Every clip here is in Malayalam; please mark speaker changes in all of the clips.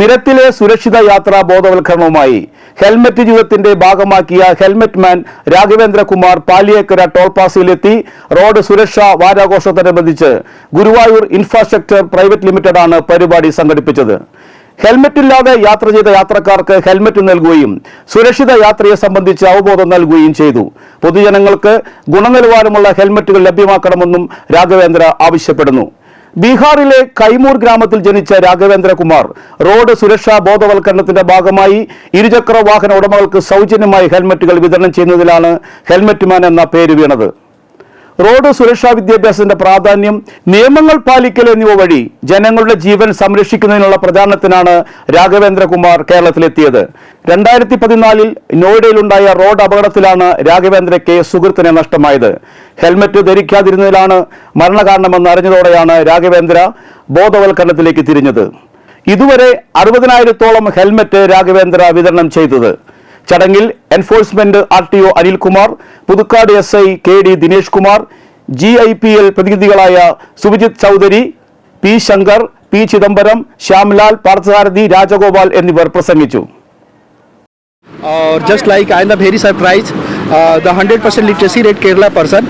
Speaker 1: നിരത്തിലെ സുരക്ഷിത യാത്രാ ബോധവൽക്കരണവുമായി ഹെൽമറ്റ് ജീവിതത്തിന്റെ ഭാഗമാക്കിയ helmet man Raghavendrakumar Paliyekkara toll പ്ലാസയിലെത്തി road സുരക്ഷാ വാരാഘോഷത്തോടനുബന്ധിച്ച് ഗുരുവായൂർ ഇൻഫ്രാസ്ട്രക്ചർ പ്രൈവറ്റ് ലിമിറ്റഡ് ആണ് പരിപാടി സംഘടിപ്പിച്ചത്. ഹെൽമറ്റ് ഇല്ലാതെ യാത്ര ചെയ്ത യാത്രക്കാർക്ക് ഹെൽമറ്റ് നൽകുകയും സുരക്ഷിത യാത്രയെ സംബന്ധിച്ച് അവബോധം നൽകുകയും ചെയ്തു. പൊതുജനങ്ങൾക്ക് ഗുണനിലവാരമുള്ള ഹെൽമറ്റുകൾ ലഭ്യമാക്കണമെന്നും രാഘവേന്ദ്ര ആവശ്യപ്പെടുന്നു. ബീഹാറിലെ കൈമൂർ ഗ്രാമത്തിൽ ജനിച്ച രാഘവേന്ദ്രകുമാർ റോഡ് സുരക്ഷാ ബോധവൽക്കരണത്തിന്റെ ഭാഗമായി ഇരുചക്ര വാഹന ഉടമകൾക്ക് സൗജന്യമായി ഹെൽമറ്റുകൾ വിതരണം ചെയ്യുന്നതിലാണ് ഹെൽമറ്റ് മാൻ എന്ന പേര് വീണത്. റോഡ് സുരക്ഷാ വിദ്യാഭ്യാസത്തിന്റെ പ്രാധാന്യം നിയമങ്ങൾ പാലിക്കൽ എന്നിവ വഴി ജനങ്ങളുടെ ജീവൻ സംരക്ഷിക്കുന്നതിനുള്ള പ്രചാരണത്തിനാണ് രാഘവേന്ദ്രകുമാർ കേരളത്തിലെത്തിയത്. രണ്ടായിരത്തി പതിനാലിൽ നോയിഡയിലുണ്ടായ റോഡ് അപകടത്തിലാണ് രാഘവേന്ദ്രയ്ക്ക് സുഹൃത്തിനെ നഷ്ടമായത്. ഹെൽമറ്റ് ധരിക്കാതിരുന്നതിലാണ് മരണകാരണമെന്ന് അറിഞ്ഞതോടെയാണ് രാഘവേന്ദ്ര ബോധവൽക്കരണത്തിലേക്ക് തിരിഞ്ഞത്. ഇതുവരെ അറുപതിനായിരത്തോളം ഹെൽമറ്റ് രാഘവേന്ദ്ര വിതരണം ചെയ്തത്. ചടങ്ങിൽ enforcement R T O Anilkumar Puthukkad S I K D Dinesh Kumar G I P L പ്രതിനിധികളായ Subhijith Chaudhary P Shankar P Chidambaram Shyamlal Parthasarathy Rajagopal എന്നിവർ പ്രസംഗിച്ചു.
Speaker 2: Just just I I am very surprise the very surprise the hundred percent literacy rate Kerala person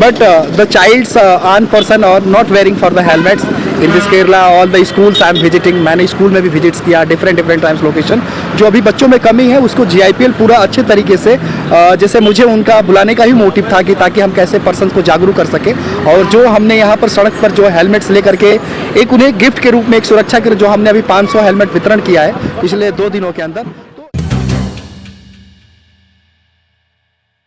Speaker 2: but the childs on person और not wearing for the helmets in this Kerala all the schools I am visiting मैंने स्कूल में भी विजिट्स किया डिफरेंट डिफरेंट टाइम्स लोकेशन जो अभी बच्चों में कमी है उसको GIPL पूरा अच्छे तरीके से uh, जैसे मुझे उनका बुलाने का ही मोटिव था कि ताकि हम कैसे पर्सन को जागरूक कर सके। और जो हमने यहाँ पर सड़क पर जो हेलमेट्स लेकर के एक उन्हें गिफ्ट के रूप में एक सुरक्षा के जो हमने अभी 500 हेलमेट वितरण किया है पिछले दो दिनों के अंदर।